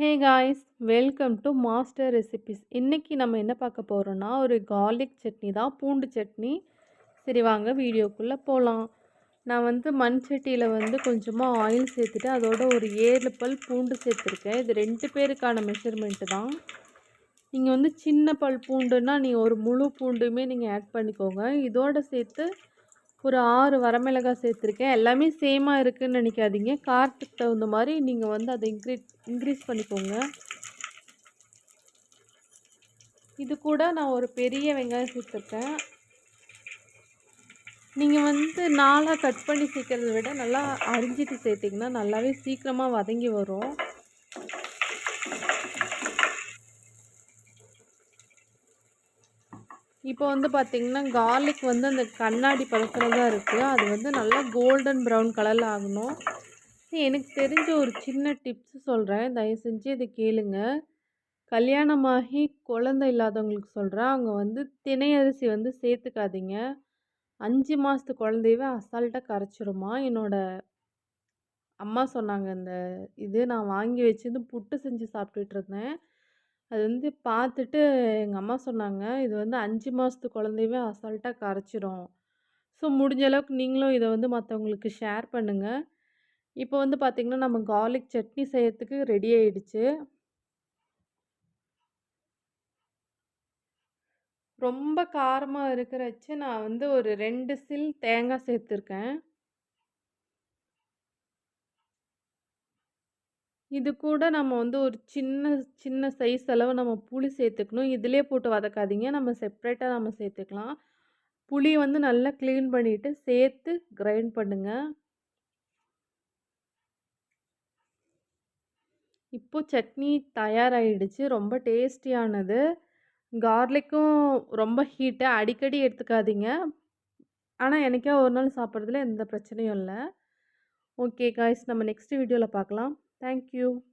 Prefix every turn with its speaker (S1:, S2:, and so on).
S1: Hey guys welcome to master recipes. இன்றைக்கி நம்ம என்ன பார்க்க போகிறோன்னா ஒரு கார்லிக் சட்னி தான் பூண்டு சட்னி. சரி வாங்க வீடியோக்குள்ளே போகலாம் நான் வந்து மண் சட்டியில் வந்து கொஞ்சமாக ஆயில் சேர்த்துட்டு அதோட ஒரு ஏழு பல் பூண்டு சேர்த்துருக்கேன். இது ரெண்டு பேருக்கான மெஷர்மெண்ட்டு தான். நீங்கள் வந்து சின்ன பல் பூண்டுன்னா நீங்கள் ஒரு முழு பூண்டுமே நீங்கள் ஆட் பண்ணிக்கோங்க. இதோடு சேர்த்து ஒரு ஆறு வரமிளகாய் சேர்த்துருக்கேன். எல்லாமே சேமாக இருக்குதுன்னு நினைக்காதீங்க. காரத்துக்கு தகுந்த மாதிரி நீங்கள் வந்து அதை இன்க்ரீ இன்க்ரீஸ் பண்ணிக்கோங்க. இது கூட நான் ஒரு பெரிய வெங்காயம் சேர்த்துருக்கேன். நீங்கள் வந்து நாளாக கட் பண்ணி சேர்க்கறத விட நல்லா அரிஞ்சிட்டு சேர்த்திங்கன்னா நல்லாவே சீக்கிரமாக வதங்கி வரும். இப்போ வந்து பார்த்திங்கன்னா கார்லிக் வந்து அந்த கண்ணாடி பழத்தில் தான் இருக்குது அது வந்து நல்லா கோல்டன் ப்ரௌன் கலரில் ஆகணும். எனக்கு தெரிஞ்ச ஒரு சின்ன டிப்ஸ் சொல்கிறேன் தயவு செஞ்சு இதை கேளுங்க. கல்யாணமாகி குழந்தை இல்லாதவங்களுக்கு சொல்கிறேன் அவங்க வந்து தினை அரிசி வந்து சேர்த்துக்காதீங்க. அஞ்சு மாதத்து குழந்தையவே அசால்ட்டாக கரைச்சிருமா? என்னோடய அம்மா சொன்னாங்க இந்த இது. நான் வாங்கி வச்சுருந்து புட்டு செஞ்சு சாப்பிட்டுட்டு இருந்தேன். அது வந்து பார்த்துட்டு எங்கள் அம்மா சொன்னாங்க இது வந்து அஞ்சு மாதத்து குழந்தையவே அசால்ட்டாக கரைச்சிரும். ஸோ முடிஞ்ச அளவுக்கு நீங்களும் இதை வந்து மற்றவங்களுக்கு ஷேர் பண்ணுங்கள் இப்போ வந்து பார்த்திங்கன்னா நம்ம கார்லிக் சட்னி செய்யறதுக்கு ரெடி ஆயிடுச்சு. ரொம்ப காரமாக இருக்கிறச்சு நான் வந்து ஒரு ரெண்டு சில் தேங்காய் சேர்த்துருக்கேன். இது கூட நம்ம வந்து ஒரு சின்ன சின்ன சைஸ் அளவு நம்ம புளி சேர்த்துக்கணும். இதிலே போட்டு வதக்காதீங்க. நம்ம செப்ரேட்டாக நம்ம சேர்த்துக்கலாம். புளி வந்து நல்லா க்ளீன் பண்ணிவிட்டு சேர்த்து கிரைண்ட் பண்ணுங்கள் இப்போது சட்னி தயாராகிடுச்சு ரொம்ப டேஸ்டியானது கார்லிக்கும் ரொம்ப ஹீட்டாக அடிக்கடி எடுத்துக்காதீங்க. ஆனால் எனக்கே ஒரு நாள் சாப்பிட்றதுல எந்த பிரச்சனையும் இல்லை. ஓகே காய்ஸ் நம்ம நெக்ஸ்ட் வீடியோவில் பார்க்கலாம். Thank you.